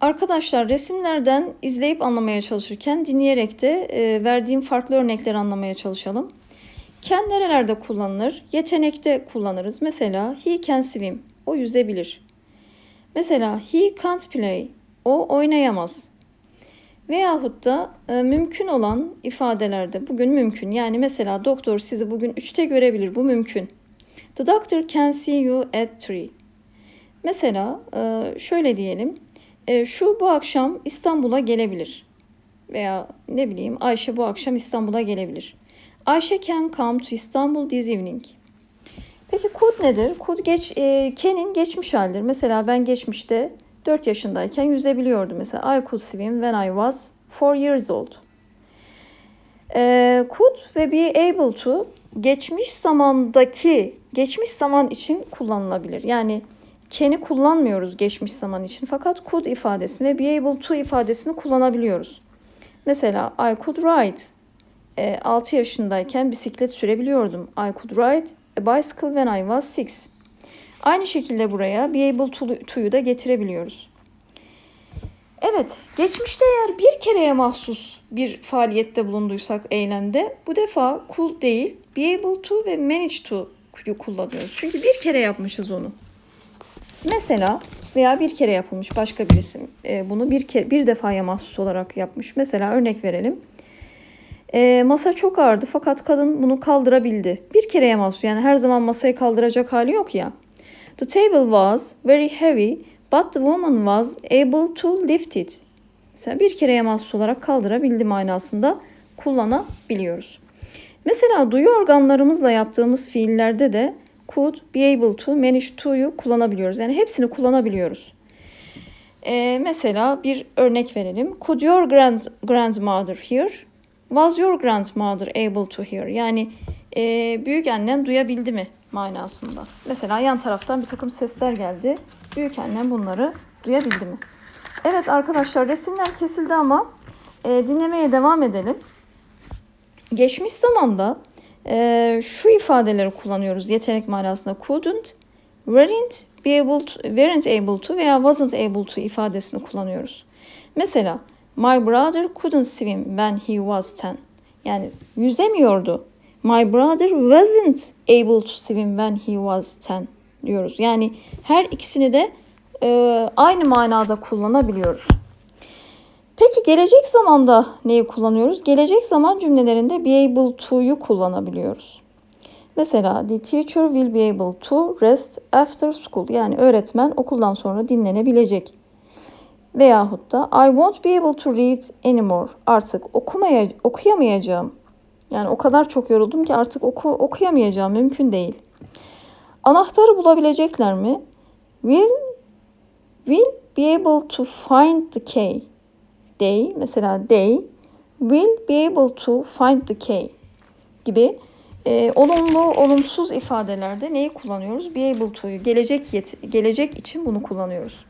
Arkadaşlar resimlerden izleyip anlamaya çalışırken dinleyerek de e, verdiğim farklı örnekleri anlamaya çalışalım. Can nerelerde kullanılır? Yetenekte kullanırız. Mesela he can swim. O yüzebilir. Mesela he can't play. O oynayamaz. Veyahut da e, mümkün olan ifadelerde bugün mümkün. Yani mesela doktor sizi bugün 3'te görebilir. Bu mümkün. The doctor can see you at 3. Mesela e, şöyle diyelim. E, şu bu akşam İstanbul'a gelebilir. Veya ne bileyim Ayşe bu akşam İstanbul'a gelebilir. Ayşe can come to Istanbul this evening. Peki could nedir? Could geç, e, can'in geçmiş halidir. Mesela ben geçmişte 4 yaşındayken yüzebiliyordum. Mesela I could swim when I was 4 years old. E, could ve be able to geçmiş zamandaki geçmiş zaman için kullanılabilir. Yani can'i kullanmıyoruz geçmiş zaman için fakat could ifadesini ve be able to ifadesini kullanabiliyoruz. Mesela I could ride. E, 6 yaşındayken bisiklet sürebiliyordum. I could ride a bicycle when I was 6. Aynı şekilde buraya be able to, to'yu da getirebiliyoruz. Evet, geçmişte eğer bir kereye mahsus bir faaliyette bulunduysak eylemde bu defa could değil be able to ve manage to'yu kullanıyoruz. Çünkü bir kere yapmışız onu. Mesela veya bir kere yapılmış başka bir isim e, bunu bir kere bir defaya mahsus olarak yapmış. Mesela örnek verelim. E, masa çok ağırdı fakat kadın bunu kaldırabildi. Bir kereye mahsus yani her zaman masayı kaldıracak hali yok ya. The table was very heavy but the woman was able to lift it. Mesela bir kereye mahsus olarak kaldırabildi manasında kullanabiliyoruz. Mesela duyu organlarımızla yaptığımız fiillerde de could, be able to, manage to'yu kullanabiliyoruz. Yani hepsini kullanabiliyoruz. Ee, mesela bir örnek verelim. Could your grand, grandmother hear? Was your grandmother able to hear? Yani e, büyük annen duyabildi mi manasında. Mesela yan taraftan bir takım sesler geldi. Büyük annem bunları duyabildi mi? Evet arkadaşlar resimler kesildi ama e, dinlemeye devam edelim. Geçmiş zamanda e, şu ifadeleri kullanıyoruz yetenek manasında couldn't, weren't, be able to, weren't able to veya wasn't able to ifadesini kullanıyoruz. Mesela my brother couldn't swim when he was 10. Yani yüzemiyordu. My brother wasn't able to swim when he was 10 diyoruz. Yani her ikisini de e, aynı manada kullanabiliyoruz. Gelecek zamanda neyi kullanıyoruz? Gelecek zaman cümlelerinde be able to'yu kullanabiliyoruz. Mesela the teacher will be able to rest after school. Yani öğretmen okuldan sonra dinlenebilecek. Veyahut da I won't be able to read anymore. Artık okumaya, okuyamayacağım. Yani o kadar çok yoruldum ki artık oku, okuyamayacağım. Mümkün değil. Anahtarı bulabilecekler mi? Will, will be able to find the key they mesela they will be able to find the key gibi e, olumlu olumsuz ifadelerde neyi kullanıyoruz? Be able to'yu gelecek yet gelecek için bunu kullanıyoruz.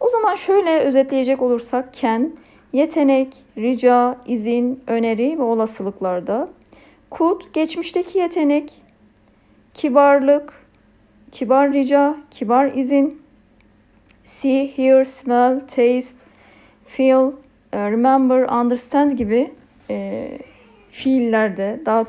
O zaman şöyle özetleyecek olursak can yetenek, rica, izin, öneri ve olasılıklarda could geçmişteki yetenek, kibarlık, kibar rica, kibar izin, see, hear, smell, taste, feel, remember, understand gibi e, fiillerde daha